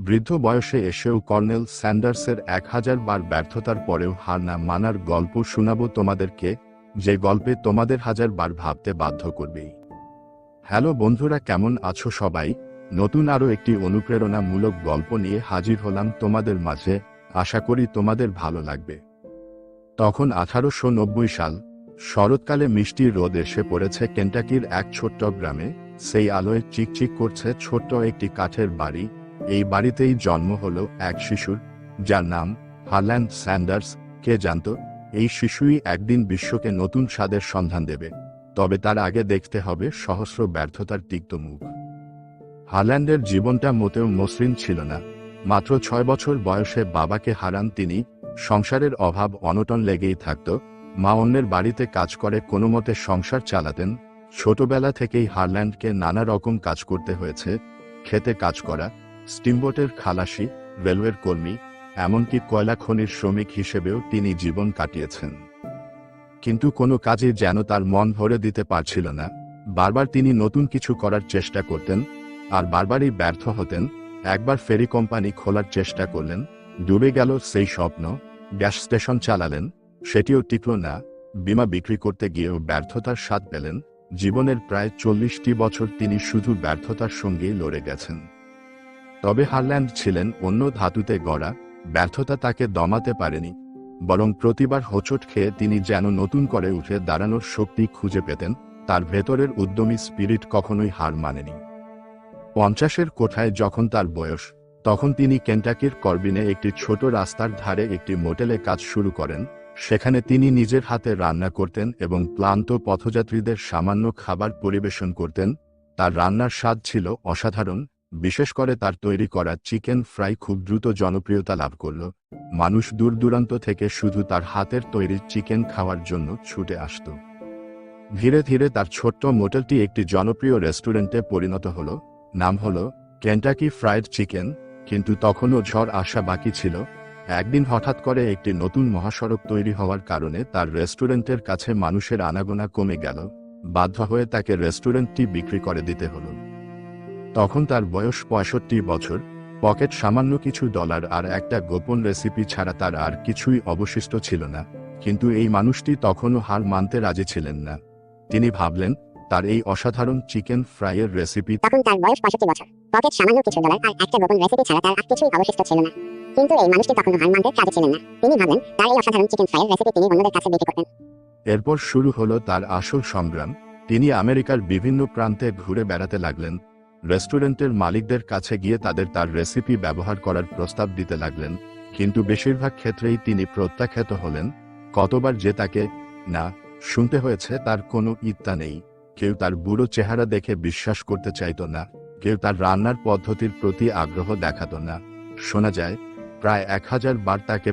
বৃদ্ধ বয়সে এসেও কর্নেল স্যান্ডার্সের এক হাজার বার ব্যর্থতার পরেও হার না মানার গল্প শোনাবো তোমাদেরকে, যে গল্পে তোমাদের হাজার বার ভাবতে বাধ্য করবেই। হ্যালো বন্ধুরা কেমন আছো সবাই? নতুন আরও একটি অনুপ্রেরণামূলক গল্প নিয়ে হাজির হলাম তোমাদের মাঝে, আশা করি তোমাদের ভালো লাগবে। তখন আঠারোশো নব্বই সাল, শরৎকালে মিষ্টি রোদ এসে পড়েছে কেন্টাকির এক ছোট্ট গ্রামে, সেই আলোয় চিকচিক করছে ছোট্ট একটি কাঠের বাড়ি এই বাড়িতেই জন্ম হলো এক শিশুর, যার নাম হারল্যান্ড স্যান্ডার্স। কে জানত, এই শিশুই একদিন বিশ্বকে নতুন স্বাদের সন্ধান দেবে। তবে তার আগে দেখতে হবে সহস্র ব্যর্থতার তিক্ত মুখ। হারল্যান্ডের জীবনটা মোটেও মসৃণ ছিল না। মাত্র ছয় বছর বয়সে বাবাকে হারান তিনি। সংসারের অভাব অনটন লেগেই থাকত। মা অন্যের বাড়িতে কাজ করে কোনো মতে সংসার চালাতেন। ছোটবেলা থেকেই হারল্যান্ডকে নানা রকম কাজ করতে হয়েছে। খেতে কাজ করা স্টিমবোটের খালাসি রেলওয়ের কর্মী, এমনকি কয়লা খনির শ্রমিক হিসেবেও তিনি জীবন কাটিয়েছেন। কিন্তু কোনো কাজে যেন তার মন ভরে দিতে পারছিল না। বারবার তিনি নতুন কিছু করার চেষ্টা করতেন, আর বারবারই ব্যর্থ হতেন। একবার ফেরি কোম্পানি খোলার চেষ্টা করলেন, ডুবে গেল সেই স্বপ্ন, গ্যাস স্টেশন চালালেন, সেটিও টিকল না। বিমা বিক্রি করতে গিয়েও ব্যর্থতার স্বাদ পেলেন। জীবনের প্রায় চল্লিশটি বছর তিনি শুধু ব্যর্থতার সঙ্গেই লড়ে গেছেন। তবে হারল্যান্ড ছিলেন অন্য ধাতুতে গড়া, ব্যর্থতা তাকে দমাতে পারেনি, বরং প্রতিবার হোঁচট খেয়ে তিনি যেন নতুন করে উঠে দাঁড়ানোর শক্তি খুঁজে পেতেন, তার ভেতরের উদ্যমী স্পিরিট কখনোই হার মানেনি। পঞ্চাশের কোঠায় যখন তার বয়স, তখন তিনি কেন্টাকির করবিনে একটি ছোট রাস্তার ধারে একটি মোটেলে কাজ শুরু করেন, সেখানে তিনি নিজের হাতে রান্না করতেন এবং ক্লান্ত পথযাত্রীদের সামান্য খাবার পরিবেশন করতেন, তার রান্নার স্বাদ ছিল অসাধারণ বিশেষ করে তার তৈরি করা চিকেন ফ্রাই খুব দ্রুত জনপ্রিয়তা লাভ করল। মানুষ দূর দূরান্ত থেকে শুধু তার হাতের তৈরি চিকেন খাওয়ার জন্য ছুটে আসত। ধীরে ধীরে তার ছোট্ট মোটেলটি একটি জনপ্রিয় রেস্টুরেন্টে পরিণত হল। নাম হল কেন্টাকি ফ্রাইড চিকেন কিন্তু তখনও ঝড় আসা বাকি ছিল। একদিন হঠাৎ করে একটি নতুন মহাসড়ক তৈরি হওয়ার কারণে তার রেস্টুরেন্টের কাছে মানুষের আনাগোনা কমে গেল। বাধ্য হয়ে তাকে রেস্টুরেন্টটি বিক্রি করে দিতে হলো। তখন তার বয়স পঁয়ষট্টি বছর পকেট সামান্য কিছু ডলার আর একটা গোপন রেসিপি ছাড়া তার আর কিছুই অবশিষ্ট ছিল না কিন্তু এই মানুষটি তখনও হার মানতে রাজি ছিলেন না। তিনি ভাবলেন তার এই অসাধারণ চিকেন ফ্রাইয়ের রেসিপি তখন তার বয়স পঁয়ষট্টি বছর পকেট সামান্য কিছু ডলার আর একটা গোপন রেসিপি ছাড়া তার আর কিছুই অবশিষ্ট ছিল না। কিন্তু এই মানুষটি তখন হার মানতে রাজি ছিলেন না। তিনি ভাবলেন তার এই অসাধারণ চিকেন ফ্রাইয়ের রেসিপি তিনি অন্যদের কাছে বিক্রি করতেন এরপর শুরু হলো তার আসল সংগ্রাম। তিনি আমেরিকার বিভিন্ন প্রান্তে ঘুরে বেড়াতে লাগলেন। রেস্টুরেন্টের মালিকদের কাছে গিয়ে তাদের তার রেসিপি ব্যবহার করার প্রস্তাব দিতে লাগলেন, কিন্তু বেশিরভাগ ক্ষেত্রেই তিনি প্রত্যাখ্যাত হলেন, কতবার যে তাকে, না, শুনতে হয়েছে তার কোনো ইত্যা নেই, কেউ তার বুড়ো চেহারা দেখে বিশ্বাস করতে চাইতো না, কেউ তার রান্নার পদ্ধতির প্রতি আগ্রহ দেখাতো না। শোনা যায়, প্রায় এক হাজার বার তাকে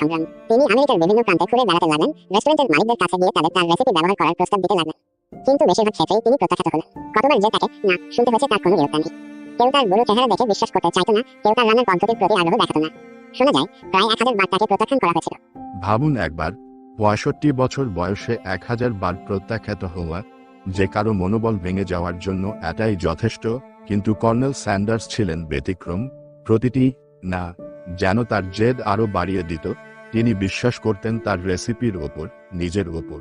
সংগ্রাম তিনি আমেরিকার বিভিন্ন প্রান্তে ঘুরে বেড়াতে লাগলেন। রেস্টুরেন্টের মালিকদের কাছে গিয়ে তাদের তার রেসিপি ব্যবহার করার প্রস্তাব দিতে লাগলেন। কিন্তু বেশিরভাগ ক্ষেত্রেই তিনি প্রত্যাখ্যাত হলেন কতবার যে তাকে না শুনতে হয়েছে, তার কোনো বিরক্ত নেই। কেউ তার বুড়ো চেহারা দেখে বিশ্বাস করতে চাইতো না, কেউ তার রান্নার পদ্ধতির প্রতি আগ্রহ দেখাতো না। শোনা যায়, প্রায় এক হাজার বার তাকে প্রত্যাখ্যান করা হয়েছিল। ভাবুন একবার, পঁয়ষট্টি বছর বয়সে এক হাজার বার প্রত্যাখ্যাত হওয়া, যে কারও মনোবল ভেঙে যাওয়ার জন্য এটাই যথেষ্ট, কিন্তু কর্নেল স্যান্ডার্স ছিলেন ব্যতিক্রম। প্রতিটি, না, যেন তার জেদ আরও বাড়িয়ে দিত, তিনি বিশ্বাস করতেন তার রেসিপির ওপর, নিজের ওপর।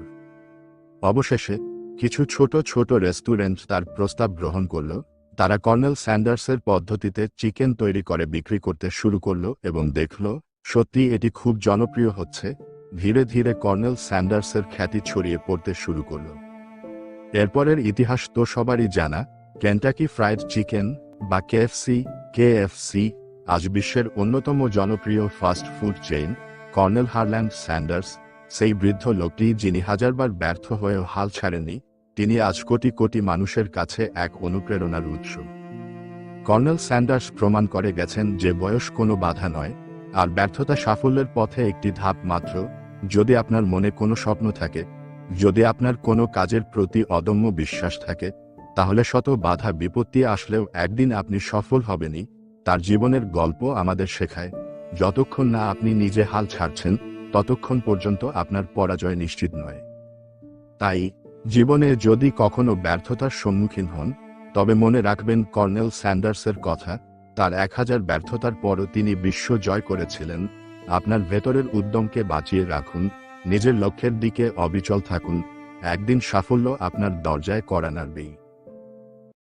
অবশেষে কিছু ছোট ছোট রেস্টুরেন্ট তার প্রস্তাব গ্রহণ করল। তারা কর্নেল স্যান্ডার্সের পদ্ধতিতে চিকেন তৈরি করে বিক্রি করতে শুরু করল এবং দেখল, সত্যি এটি খুব জনপ্রিয় হচ্ছে। ধীরে ধীরে কর্নেল স্যান্ডার্সের খ্যাতি ছড়িয়ে পড়তে শুরু করল। এরপরের ইতিহাস তো সবারই জানা, কেন্টাকি ফ্রাইড চিকেন বা কেএফসি কেএফসি আজ বিশ্বের অন্যতম জনপ্রিয় fast food chain, colonel Harland Sanders. সেই বৃদ্ধ লোকটি যিনি হাজারবার ব্যর্থ হয়েও হাল ছাড়েননি, তিনি আজ কোটি কোটি মানুষের কাছে এক অনুপ্রেরণার উৎস। কর্নেল স্যান্ডার্স প্রমাণ করে গেছেন যে বয়স কোনো বাধা নয়, আর ব্যর্থতা সাফল্যের পথে একটি ধাপ মাত্র, যদি আপনার মনে কোনো স্বপ্ন থাকে, যদি আপনার কোনো কাজের প্রতি অদম্য বিশ্বাস থাকে, তাহলে শত বাধা বিপত্তি আসলেও একদিন আপনি সফল হবেনই, তার জীবনের গল্প আমাদের শেখায়, যতক্ষণ না আপনি নিজে হাল ছাড়ছেন ততক্ষণ পর্যন্ত আপনার পরাজয় নিশ্চিত নয়। তাই, জীবনে যদি কখনো ব্যর্থতার সম্মুখীন হন, তবে মনে রাখবেন কর্নেল স্যান্ডার্সের কথা, তার এক হাজার ব্যর্থতার পরও তিনি বিশ্ব জয় করেছিলেন। আপনার ভেতরের উদ্যমকে বাঁচিয়ে রাখুন, নিজের লক্ষ্যের দিকে অবিচল থাকুন, একদিন সাফল্য আপনার দরজায় করা নাড়বেই